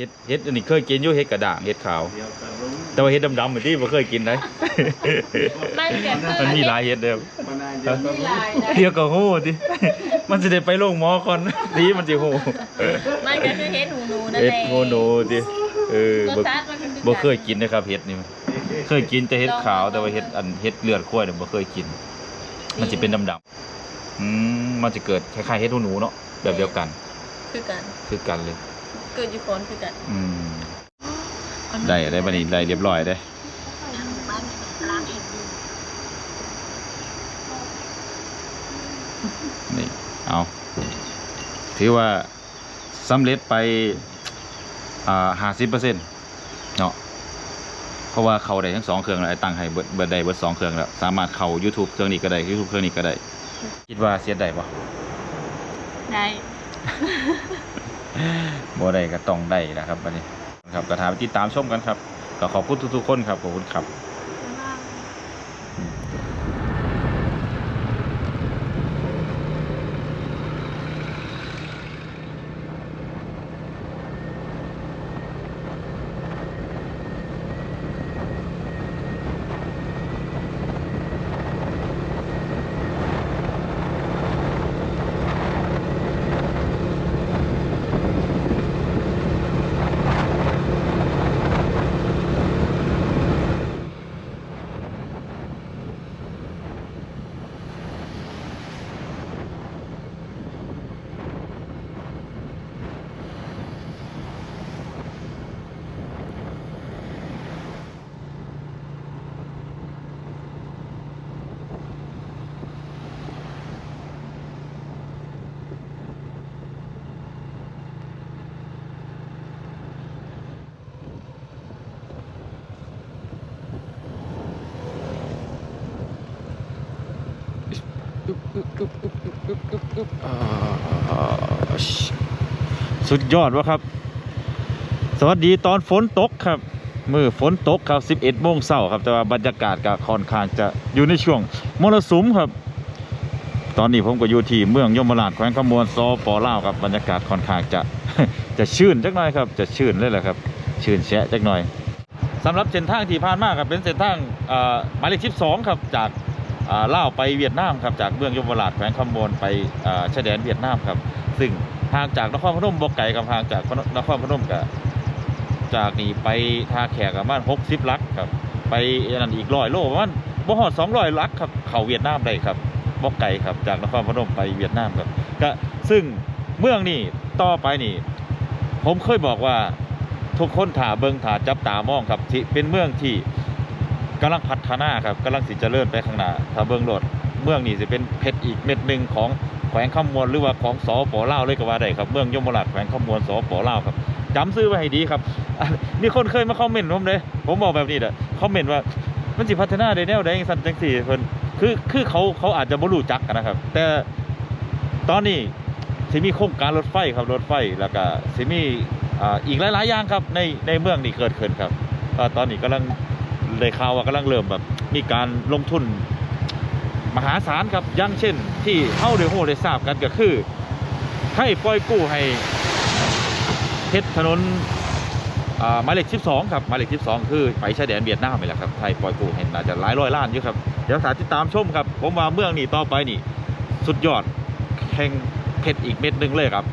เฮ็ดเฮ็ดอันนี้เคยกินอยู่เฮ็ดกระด่างเฮ็ดขาวเดียวกันรู้แต่ว่าเฮ็ดดำๆเหมือนที่บ่เคยกินได้ มันก็คือมันมีหลายเฮ็ดเด้อมันนายเดียวกันมีรู้หลายนะเดียวก็ฮู้ติมันสิได้ไปโรงหมอก่อน ดีมันสิฮู้มันก็คือเฮ็ดหูหนูนั่นเฮ็ดแหละโงโนติเออรสบ่ชาติมันก็คือบ่เคยกินนะครับเฮ็ดนี่ เคยกินแต่เฮ็ดขาวแต่ว่าเฮ็ดอันเฮ็ดเลือดข้วยเนี่ยบ่เคยกิน มันจะเป็นดำๆอืมมันจะเกิดคล้ายๆเฮ็ดหูหนูเนาะแบบเดียวกัน คือกัน คือกันเลย เกิดอยู่คนคือกันอืมได้ได้บัดนี้ได้เรียบร้อยได้นี่เอาถือว่าสำเร็จไปอ่าห้าสิบเปอร์เซ็นต์เนาะเพราะว่าเขาได้ทั้งสองเครื่องแล้วไอ้ตั้งให้เบิดเบิดได้เบิดสองเครื่องแล้ว สามารถเข้า YouTube เครื่องนี้ก็ได้ YouTube เครื่องนี้ก็ได้ คิดว่าเสียได้ปะได้ บ่ได้ก็ต้องได้นะครับวันนี้ครับก็ถามติดตามชมกันครับ ก็ขอบคุณทุกๆคนครับขอบคุณครับ สุดยอดวะครับ สวัสดีตอนฝนตกครับ มือฝนตกครับ 11โมงเช้าครับ แต่ว่าบรรยากาศก็ค่อนข้างจะอยู่ในช่วงมรสุมครับ ตอนนี้ผมก็อยู่ที่เมืองยมราชแขวงขมวนซอปอลาวครับบรรยากาศค่อนข้างจะจะชื่นจักหน่อยครับ จะชื่นเลยแหละครับ ชื่นแชะจักหน่อยสำหรับเส้นทางที่ผ่านมาครับเป็นเส้นทางหมายเลข12ครับจากอ่าลาวไปเวียดนามครับจากเมืองยมราชแขวงขมวนไปชายแดนเวียดนามครับ ซึ่ง ห่างจากนครพนมบ่ไกลกับห่างจากนครพนมกับจากนี่ไปท่าแขกประมาณ60ลักครับ ไปอันนั้นอีกร้อยโลประมาณบ่ฮอด200ลักครับ เข้าเวียดนามได้ครับบ่ไกลครับ จากนครพนมไปเวียดนามครับก็ซึ่งเมืองนี่ต่อไปนี่ ผมเคยบอกว่าทุกคนถาเบิงถาจับตามองครับที่เป็นเมืองที่กำลังพัฒนาครับกำลังสิเจริญไปข้างหน้าถ้าเบิงโหลดเมืองนี่จะเป็นเพชรอีกเม็ดหนึ่งของ แขวงขมวนหรือว่าของสปลาเลยก็ว่าได้ครับเมืองยมราชแขวงขมวนสปลาครับจำซื้อไว้ให้ดีครับอ่คนเคยมาคอมเมนต์ผมเลยผมบอกแบบนี้แหละคอมเมนต์ว่ามันสิพัฒนาได้แนวใดจังซั่นจังซี่เพิ่นคือคือเขาเขาอาจจะบ่รู้จักนะครับ แต่ตอนนี้สิมีโครงการรถไฟครับรถไฟแล้วก็สิมีอ่าอีกหลายๆอย่างครับในในเมืองนี่เกิดขึ้นครับตอนนี้กำลังได้ข่าวว่ากำลังเริ่มแบบมีการลงทุน มหาศาลครับอย่างเช่น ที่เฮาได้โหได้ทราบกันก็คือ ให้ปล่อยกู้ให้เฮ็ดถนนหมายเลข12 ครับหมายเลข12 คือไปชายแดนเวียดนามนี่แหละครับไทยปล่อยกู้เห็นน่าจะหลายร้อยล้านอยู่ครับเดี๋ยวสาติดตามชมครับ ผมว่าเมืองนี้ต่อไปนี่ สุดยอดแห่งเพชรอีกเม็ดหนึ่งเลยครับ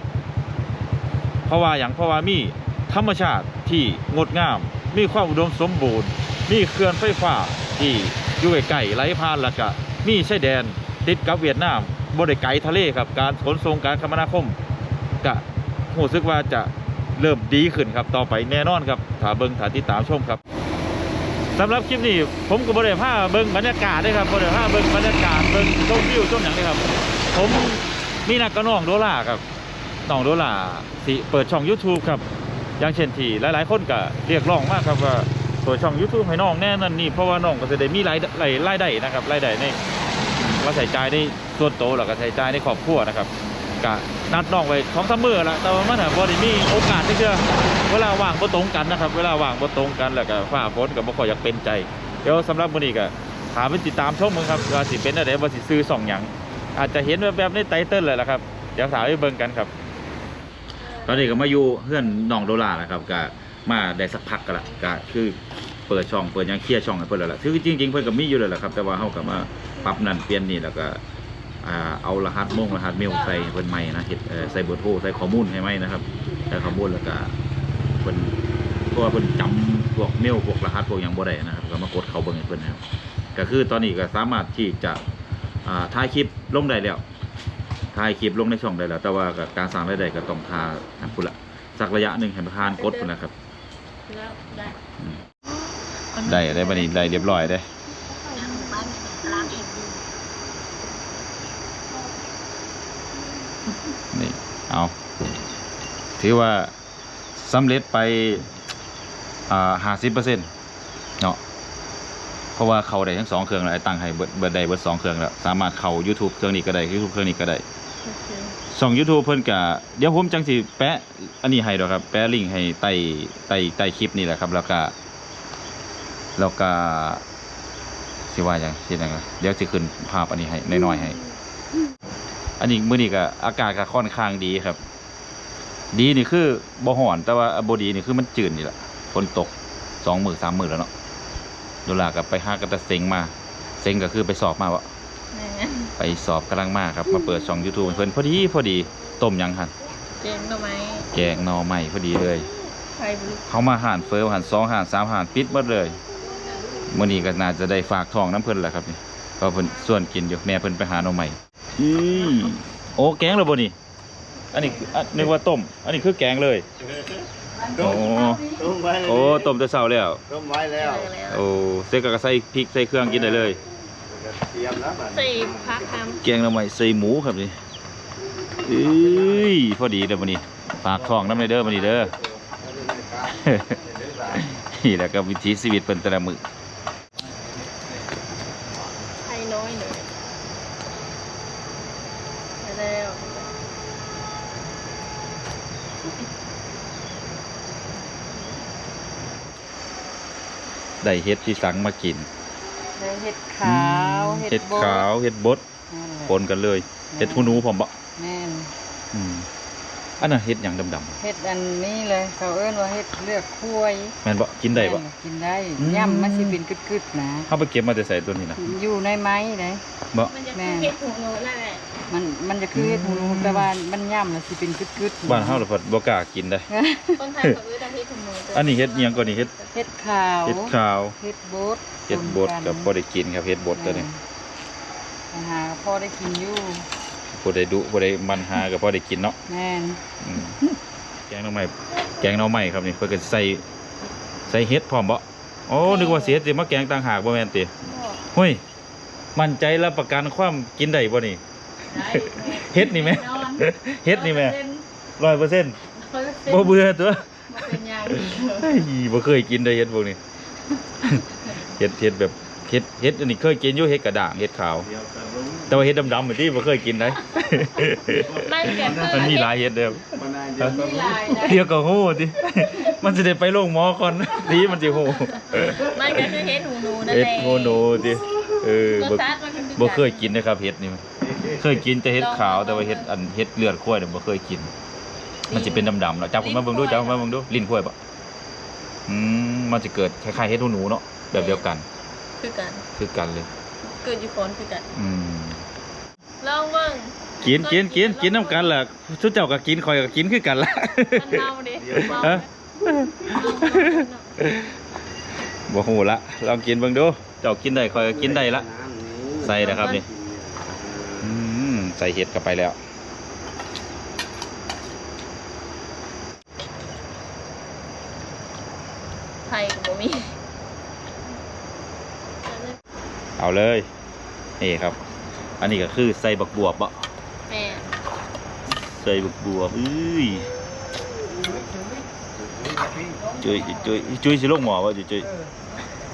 เพราะว่าอย่างเพราะว่ามีธรรมชาติที่งดงาม มีความอุดมสมบูรณ์ มีเขื่อนไฟฟ้าที่อยู่ใกล้ๆไหลผ่านแล้วก็ มีชายแดนติดกับเวียดนามบริไกลทะเลครับ การขนส่งการคมนาคมก็รู้สึกว่าจะเริ่มดีขึ้นครับ ต่อไปแน่นอนครับถาเบิ้งถาติดตามชมครับสำหรับคลิปนี้ผมก็บบริผ้าเบิ้งบรรยากาศด้วยครับบริผ้าเบิ้งบรรยากาศเบิ้งชมวิวชมอย่างนี้ครับ ผมมีนักกระนองโดล่าครับน้องโดล่าสิเปิดช่อง YouTube ครับ อย่างเช่นที่หลาย ๆ คนก็เรียกร้องมากครับว่าเปิดช่อง YouTube ให้น้องแน่นั่นนี่เพราะว่าน้องก็จะได้มีรายรายได้นะครับรายได้ใน ว่าใส่ใจายในส่วนโตวแล้วก็ใส่ใจในครอบครัวนะครับก็นัดน้องไว้สองสมมื้อละแต่ว่ามันน่ะบ่ได้มีโอกาสที่จะเวลาว่างบ่ตรงกันนะครับ เวลาว่างบ่ตรงกันแล้วก็ฟ้าฝนก็บ่ค่อยอยากเป็นใจ เดี๋ยวสำหรับมื้อนี้ก็ถามไปติดตามชมมึงครับว่าสิเป็นอะไรว่าสิซื้อสองหยังอาจจะเห็นแบบๆในไตเติ้ลเลยละครับเดี๋ยวสาวไปเบิ่งกันครับตอนนี้ก็มาอยู่เพื่อนน้องโดลาแหละครับก็มาได้สักพักกันละก็คือเปิดช่องเปิดยังเคลียร์ช่องให้เพิ่นแล้วล่ะคือจริงๆเพิ่อนก็มีอยู่แล้วล่ะครับ แต่ว่าเฮาก็มา ปรับนั่นเปลี่ยนนี่แล้วก็อ่าเอารหัสมงรหัสเมลใส่ให้เพิ่นใหม่นะเฮ็ดเอ่อใส่เบอร์โทรใส่ข้อมูลให้ใหม่นะครับใส่ข้อมูลแล้วก็เพิ่นเพราะว่าเพิ่นจำพวกเมลพวกรหัสพวกหยังบ่ได้นะครับก็มากดเข้าเบิ่งให้เพิ่นนะครับก็คือตอนนี้ก็สามารถที่จะอ่าถ่ายคลิปลงได้แล้วถ่ายคลิปลงในช่องได้แล้ว แต่ว่าก็การสร้างรายได้ก็ต้องทาอันพุ่นละสักระยะหนึ่งให้ประธานกดพุ่นนะครับแล้วได้อืมได้ได้บัดนี้ได้เรียบร้อยได้ บ้านล้างเองดี นี่ เอาถือว่าสำเร็จไปอ่าห้าสิบเปอร์เซ็นต์เนาะเพราะว่าเขาได้ทั้งสองเครื่องแล้วไอ้ตั้งให้เบิดเบิดได้เบิดสองเครื่องแล้วสามารถเข้า YouTube เครื่องนี้ก็ได้ YouTube เครื่องนี้ก็ได้โอเคช่อง YouTube เพิ่นกะเดี๋ยวผมจังสิแปะอันนี้ให้ดอกครับ แปะลิงก์ให้ใต้ใต้ใต้คลิปนี่แหละครับ แล้วก็แล้วก็สิว่าอย่างสิจังไงเดี๋ยวสิขึ้นภาพอันนี้ให้น้อยๆให้ อันนี้มื้อนี้ก็อากาศก็ค่อนข้างดีครับ ดีนี่คือบ่ฮ้อนแต่ว่าบ่ดีนี่คือมันจืดนี่แหละฝนตกสองมื้อสามมื้อแล้วเนาะโดลาก็ไปหากระตะเซ็งมาเซ็งก็คือไปสอบมาว่าแม่ไปสอบกำลังมาครับ มาเปิดช่อง YouTube ให้เพิ่นพอดีพอดีต้มหยังหันเกมทำไมแกงหน่อใหม่พอดีเลยไฟบลูเขามาห่านเฟิร์มห่านสองห่านสามห่านปิดหมดเลยมื่อนี้ก็น่าจะได้ฝากทองน้ำเพิ่นแหละครับนี่ก็เพิ่นส่วนกินอยู่แม่เพิ่นไปหาหน่อใหม่ อือโอ้แกงแล้วบ่นี่อันนี้คืออันนึกว่าต้ม อันนี้คือแกงเลย โอ้ต้มไว้เลยโอ้ต้มแต่เช้าแล้ว ต้มไว้แล้ว โอ้เสร็จก็ใส่พริกใส่เครื่องกินได้เลยเตรียมแล้วบัดใส่พักทแกงหน่อใหม่ใส่หมูครับนี่เอ้ยพอดีเด้อมื้อนี้ฝากทองน้ำในเด้อมื้อนี้เด้อนี่แหละก็วิถีชีวิตเป็นแต่ละมือำไฟน้อยหน่อยได้ แล้วได้เฮ็ดที่สังมากินได้เห็ดขาวเฮ็ดขาวเฮ็ดบดนั่นแหละปนกันเลยเฮ็ดหูหนูผมบ่แม่นอืมอันนั้นเฮ็ดหยังดำเห็ดอันนี้เลยเขาเอิ้นว่าเห็ดเลือกคุ้ยๆแม่นบ่กินได้บ่แม่นกินได้อืมย่ำมันสิเป็นกึดๆนะเฮาไปเก็บมาแต่ใส่ตัวนี้นะอยู่ในไม้เลยบ่มันจะแม่คือเห็ดหูหนูนั่นแหละ มันมันจะคือเห็ดหูหนูแต่ว่ามันย่ำแล้วสิเป็นกึดๆบ้านเฮาล่ะเพิ่นบ่กล้ากินได้ คนไทยเขาเอื้อแต่เห็ดหูหนูอันนี้เฮ็ดอิหยังก่อนนี่เฮ็ดเห็ดขาวเฮ็ดขาวเห็ดบดเฮ็ดบดกับบ่ได้กินครับเฮ็ดบดตัวนี้อาหารพอได้กินอยู่บ่ได้ดุบ่ได้มันหาก็พอได้กินเนาะแม่นอืมแกงหน่อไม้แกงหน่อไม้ครับนี่เพิ่นก็ใส่ใส่เฮ็ดพร้อมบ่โอ้นึกว่าสิเฮ็ดสิมาแกงต่างหากบ่แม่นติ เฮ้ย มั่นใจรับประกันความกินได้บ่นี่ เฮ็ดนี่ไหมเฮ็ดนี่แม่ร้อยเปอร์เซ็นต์บ่เบื่อตัวเป็นยังเฮ้ยบ่เคยกินได้เฮ็ดพวกนี้เฮ็ดเฮ็ดแบบเฮ็ดเฮ็ดอันนี้เคยกินอยู่เฮ็ดกระด้างเฮ็ดขาวเดี๋ยวจะรู้แต่ว่าเฮ็ดดำๆแบบที่บ่เคยกินได้มันเกิดมันมีหลายเฮ็ดเด้อมานานเดี๋ยวจะมีรู้หลายนะเดี๋ยวก็ฮู้ติมันสิได้ไปโรงหมอก่อนดีมันสิฮู้มันก็คือเห็ดหูหนูนั่นแหเฮ็ละดโงโนติเออรสบ่ชาติมันคือบ่เคยกินนะครับเฮ็ดนี่ เคยกินแต่เฮ็ดขาวแต่ว่าเฮ็ดอันเฮ็ดเลือดข้วยเนี่ยบ่เคยกิน มันจะเป็นดำๆเนาะจับผมมาเบิ่งดูจับผมมาเบิ่งดูลิ้นข้วยปะอืมมันจะเกิดคล้ายๆเฮ็ดหูหนูเนาะแบบเดียวกัน คือกัน คือกันเลย เกิดอยู่คนคือกัน อืมลองเบิ่งกินกินกินกินน้ำกันล่ะทุกเจ้าก็กินคอยก็กินคือกันล่ะมันเมาดิเมาฮะบ่ฮู้ละลองกินเบิ่งดู เจ้ากินได้คอยก็กินได้ละใส่นะครับนี่อืม ใส่เห็ดเข้าไปแล้วไทยกับบ่มีเอาเลยนี่ครับ อันนี้ก็คือใส่บักบวบบ่แม่ใส่บักบวบอุ้ยจุยจุยจุยสิลงหมอวะจุยจุย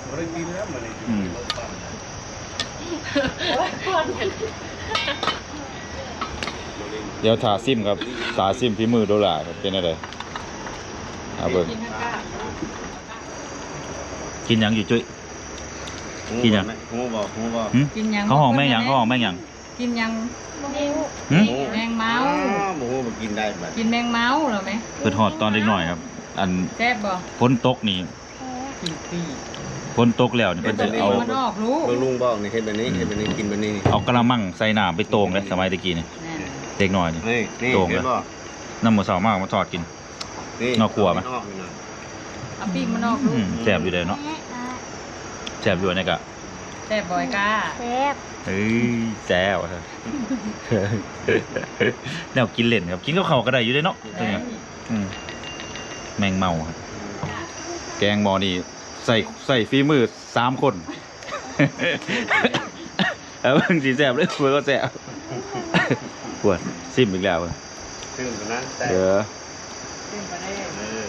บ่ได้กินแล้วมื้อนี้อืม เดี๋ยวถาซิมครับถาซิมฝีมือโดลาครับเป็นอะไรเอาเบิ่งกินหยังอยู่จุยกินยัง หูบอกหูบอกหึกินหยังเขาห้องแม่งหยังเขาห้องแม่งหยังกินยังหึแมงเมา หมูมันกินได้บัดกินแมงเมาเหรอไหมเพิ่นฮอดตอนเด็กน้อยครับ อันแซ่บบ่ฝนตกนี่กินปีฝนตกแล้วนี่เพิ่นจะเอามันออกรู้ เบิ่งลุงบอกนี่เฮ็ดแบบนี้เฮ็ดแบบนี้กินแบบนี้นี่เอากระมังใส่น้ำไปโตงเลยสมัยตะกี้นี่นั่น เด็กน้อยนี่นี่นี่โต่งเห็นเลยบ่น้ำหมูสาวมากมาทอดกิน นี่นอกครัวไหม นอกนี่นะเอาปีกมันออกรู้อืมแซ่บอยู่เลยเนาะแซ่บอยู่นี่ก็แซ่บบ่อยก้าแซ่บเฮ้ยแซ่บครับแนวกินเล่นครับ กินกับข้าวก็ได้อยู่เด้เนาะตัวเนี้ยอืมแมงเมาครับ แกงหมอนี่ใส่ใส่ฝีมือสามคน เออบางทีแซ่บเลยเพื่อก็แซ่บ ปวดซิมอีกแล้วเว้ยซึ่งตอนนั้นแต่เดี๋ยวขึ้นไปได้เออ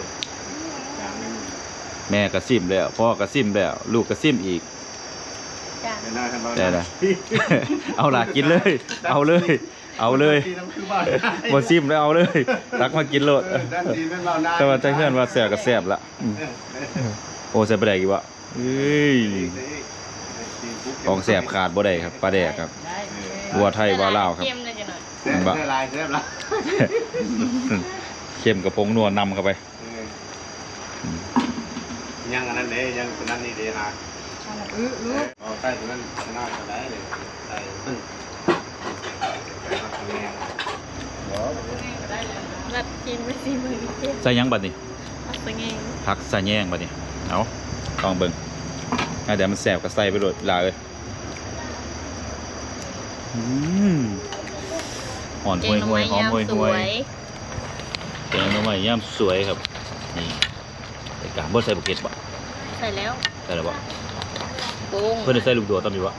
อย่างนี้แม่ก็ซิมแล้วพ่อก็ซิมแล้ว ลูกก็ซิมอีก จ้ะเป็นหน้าขั้นตอนได้ละเอาล่ะกินเลย เอาเลย เอาเลยที่น้ำคือบ้านบ่ซิมแล้วเอาเลย ตักมากินโลดเออด้านดีนั่นเราได้แต่ว่าใจเพื่อนว่าแซ่บก็แซ่บละอืมโอ้แซ่บบ่ได้อีกวะเอ้ยของแซ่บขาดบ่ได้ครับปลาแดกครับ ได้วัวไทยวัวลาวครับ เค็มเลยจังหน่อยแซ่ บแซ่บลายแซ่บละเข้มกับผงนัวนำเข้าไป เออยังอันนั้นเด้ยังตัวนั้นนี่เด้ฮะอื้อรู้เอาใต้ตัวนั้นชนะก็ได้เลยใต้มันรัดกินไม่ซีมือเค็มใส่หยังบัดนี้อัสเงงผักใส่แยงบัดนี้เอาลองเบิ่งอะเดี๋ยวมันแสบก็ใส่ไปโดดลาเลยอืม หอนเกห่วยงหน่อห่วยไม้หอมยามห่วยสห่ววยยแกงหน่อไม้ย่ามสวยครับนี่แต่กาบ่ใส่บุกเก็ตบ่ใส่แล้วใส่แล้วบ่ปรุงเพิ่นได้ใส่ลูกโดดตอนนี้บ่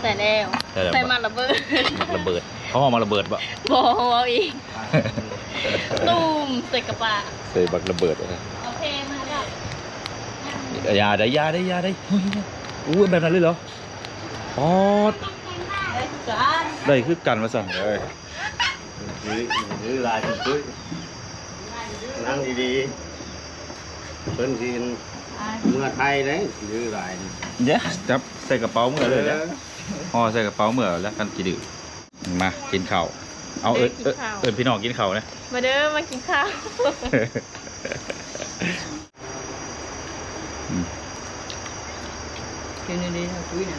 ใส่แล้วใส่แล้วใส่บ่มันระเบิดมักระเบิดเขาเอามาระเบิดบ่บอเอาอีกตูมใส่กระปะใส่บักระเบิดนะโอเคมาแล้วอยาได้อยาได้อยาได้เฮ้ยอู้ยแบบนั้นเลยเหรอปอดได้ กันได้คือกันมาสั่งเอ้ยยื้อยื้อลายยื้อนั่งดีๆเพิ่นสิเมื่อไทยเลยยื้อลายนี่เดี๋ยวจับใส่กระเป๋าเมื่อเลยแล้วห่อใส่กระเป๋าเมื่อแล้วกันกี่ดื้อมากินข้าวเอาเอิญเอิญเอิญพี่น้องกินข้าวนะมาเด้อมากินข้าวกินดีๆเอาคุยน่ะ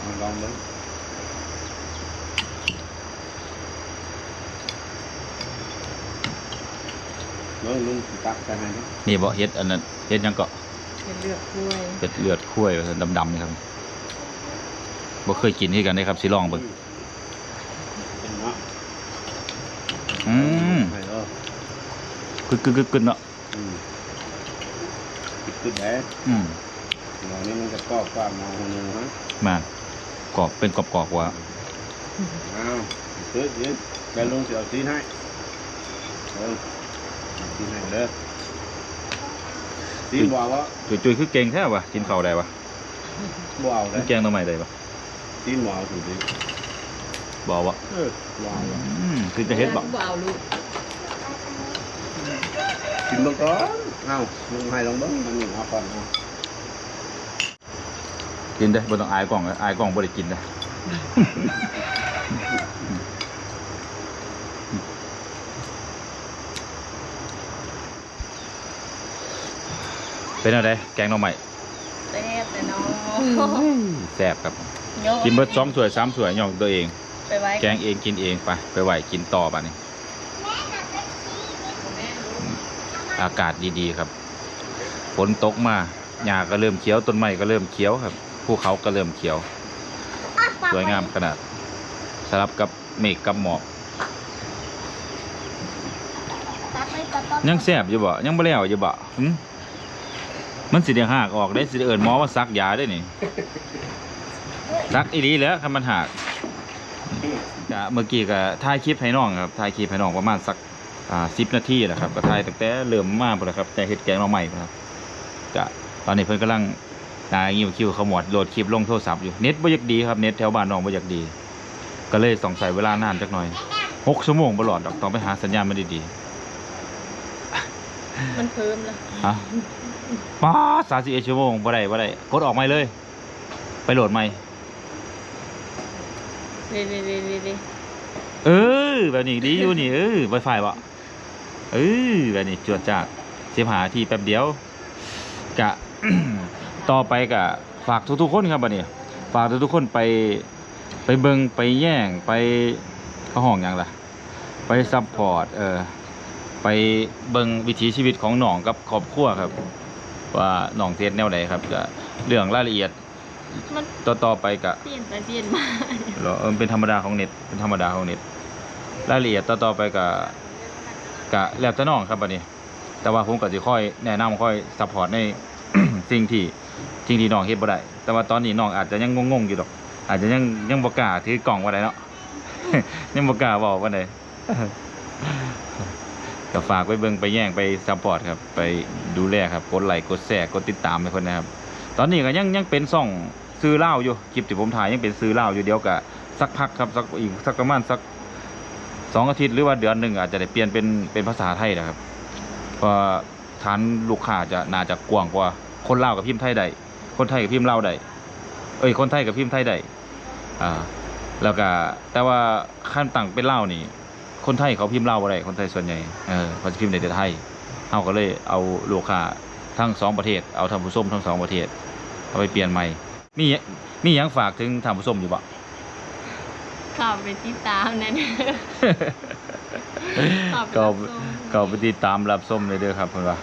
เอาลองเบิ่งเบิ่งลุงสิตักกันให้ดินี่บ่เฮ็ดอันนั้นเฮ็ดหยังก็เป็นเลือดกล้วยเป็ดเลือดคุ้ยดำๆนี่ครับบ่เคยกินที่กันเลยครับสิลองเบิ่งเป็นเนาะอืมให้เด้อกึกกึกกึกกึกเนาะอืมติดขึ้นแหละอืมหมอนี่มันจะกรอบกว่าหมอคนหนึงฮะมากรอบเป็นกรอบๆว่าอ้าวซื้อยืนแกลุงจะเอาซีนให้เออ เอาซีนให้เด้อซีนบ่เอาวะจุยๆคือเก่งแท้ว่ะกินข้าวได้ว่ะบ่เอาเลยแกงตัวใหม่ได้ว่ะซีนบ่เอาถูกดิบ่ว่ะเออบ่เอาวะอืมคือจะเฮ็ดบ่บ่เอาลูกกินเบิ่งก่อนเอ้าลุงให้ลองเบิ่งมันนี่เอาก่อนเอากินได้บ่ต้องอายกล้องเลยอายกล้องบ่ได้กินนะ เป็นอะไรแกงหน่อใหม่แซ่บแต่น้องแซ่บครับโยกินเบิดสองถ้วยสามถ้วยย่องตัวเอง ไปไว้แกงเองกินเองไปไปไหวกินต่อบัดนี้อากาศดีๆครับฝนตกมาหญ้าก็เริ่มเขียวต้นไม้ก็เริ่มเขียวครับภูเขาก็เริ่มเขียว สวยงามขนาดสลับกับเมฆกับหมอกยังแซ่บอยู่บ่ยังบ่แล้วอยู่บ่หึ มันสิเดียงหักออกได้สิได้เอิ้นหมอว่าซักยาได้นี่ซักอีหลีแหล้วคันมันหักก็เมื่อกี้ก็ถ่ายคลิปให้น้องครับถ่ายคลิปให้น้องประมาณสักอ่า10นาทีแหละครับก็ถ่ายตั้งแต่เริ่มมาพุ่นแหละครับแต่เฮ็ดแกงมาใหม่ครับก็ตอนนี้เพิ่นกำลังนางิ้วคิวขมวดโหลดคลิปลงโทรศัพท์อยู่เน็ตบ่อยากดีครับเน็ตแถวบ้านน้องบ่อยากดี ก็เลยต้องใช้เวลานานจักหน่อยหกชั่วโมงบ่หลอดดอกต้องไปหาสัญญาณมันดีมันเพิ่มแล้วๆฮะ ป้าสามสิบเอ็ดชั่วโมงบ่ได้บ่ได้กดออกใหม่เลย ไปโหลดใหม่เว้ยเว้ยเว้ยเว้ยเว้ยเออแบบนี้ดีอยู่นี่เออไวไฟวะเออแบบนี้จวดจากสิบหาทีแป๊บเดียวกะ ต่อไปกะ ฝากทุกๆคนครับบัดนี้ฝากทุกๆคนไปไปเบิงไปแย่งไปเข้าห้องหยังล่ะ ไปซัพพอร์ตเออไปเบิงวิถีชีวิตของหนองกับครอบครัวครับ ว่าหนองเทศแนวไหนครับก็เรื่องรายละเอียดมันต่อต่อไปกะเปลี่ยนไปเปลี่ยนมาเหรอเออเป็นธรรมดาของเน็ตเป็นธรรมดาของเน็ตรายละเอียดต่อต่อไปกะกะแล้วแต่น้องครับบัดนี้ แต่ว่าผมก็สิค่อยแนะนำค่อยซัพพอร์ตใน สิ่งที่สิ่งที่น้องเฮ็ดบ่ได้แต่ว่าตอนนี้น้องอาจจะยังงงๆอยู่ดอก อาจจะยังยังบ่กล้าถือกล่องว่าได้เนาะยังบ่กล้าบอกว่าได้ ก็ฝากไปเบิ่งไปแย่งไปซัพพอร์ตครับ ไปดูแลครับ กดไลค์กดแชร์กดติดตามให้เพิ่นนะครับ ตอนนี้ก็ยังยังเป็นซ่องซื้อเหล้าอยู่คลิปที่ผมถ่ายยังเป็นซื้อเหล้าอยู่เดียวกับสักพักครับสักอีกสักประมาณสักสองอาทิตย์หรือว่าเดือนหนึ่งอาจจะได้เปลี่ยนเป็นเป็นภาษาไทยนะครับเพราะฐานลูกค้าจะน่าจะกว้างกว่าคนเลากับพิมพ์ไทยได้คนไทยกับพิมพ์เลาได้เอ้ยคนไทยกับพิมพ์ไทยได้อ่าแล้วก็แต่ว่าขั้นต่างเป็นเลานี่ คนไทยเขาพิมพ์ลาวบ่ได้คนไทยส่วนใหญ่เออเขาจะพิมพ์ในแต่ไทยเฮาก็เลยเอาลูกค้าทั้งสองประเทศเอาท่านผู้ชมทั้งสองประเทศเอาไปเปลี่ยนใหม่มีมีหยังฝากถึงท่านผู้ชมอยู่บ่เข้าไปติดตามแน่นเข้าไปก็รับชมก็ไปติดตามรับชมเลยเด้อครับเพิ่นว่า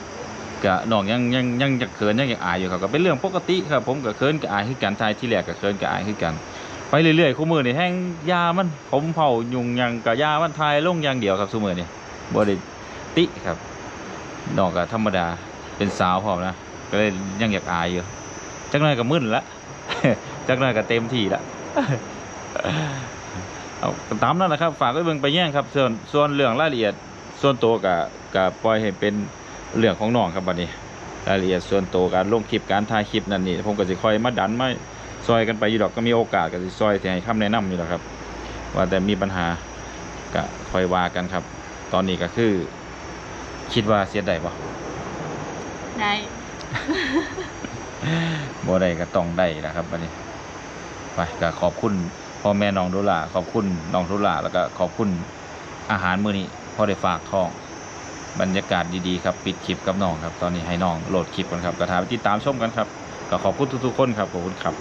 ก็น้องยังยังยังจะเขินยังอยากอายอยู่ครับก็เป็นเรื่องปกติครับ ผมก็เขินก็อายคือกันทายที่แรกก็เขินก็อายคือกัน ไปเรื่อยๆคู่มือนี่แห้งยามันผมเผายุงยังก็ยามันทายลงอย่างเดียวครับซุมือนี่บ่ได้ติครับน้องก็ธรรมดาเป็นสาวพร้อมนะก็เลยยังอยากอายอยู่จักหน่อยก็มึนละจักหน่อยก็เต็มที่ละเอาตามนั้นนะครับ ฝากไว้เบิ่งไปแย่งครับ ส่วนส่วนเรื่องรายละเอียดส่วนตัวกับกับปล่อยให้เป็นเรื่องของน้องครับบัดนี้รายละเอียดส่วนตัวการลงคลิปการถ่ายคลิปนั่นนี่ผมก็สิคอยมาดันมา ซอยกันไปอยู่ดอกก็มีโอกาสก็สิซอยสิให้คำแนะนำอยู่ดอกครับ ว่าแต่มีปัญหาก็คอยว่ากันครับ ตอนนี้ก็คือ คิดว่าเสียได้ปะได้บ่ได้ก็ต้องได้นะครับบัดนี้ไปก็ขอบคุณพ่อแม่น้องโดลาขอบคุณน้องโดลาแล้วก็ขอบคุณอาหารมื้อนี้พอได้ฝากท้องบรรยากาศดีๆครับปิดคลิปกับน้องครับ ตอนนี้ให้น้องโหลดคลิปกันครับก็ถามไปติดตามชมกันครับ ก็ขอบคุณทุกๆคนครับขอบคุณครับ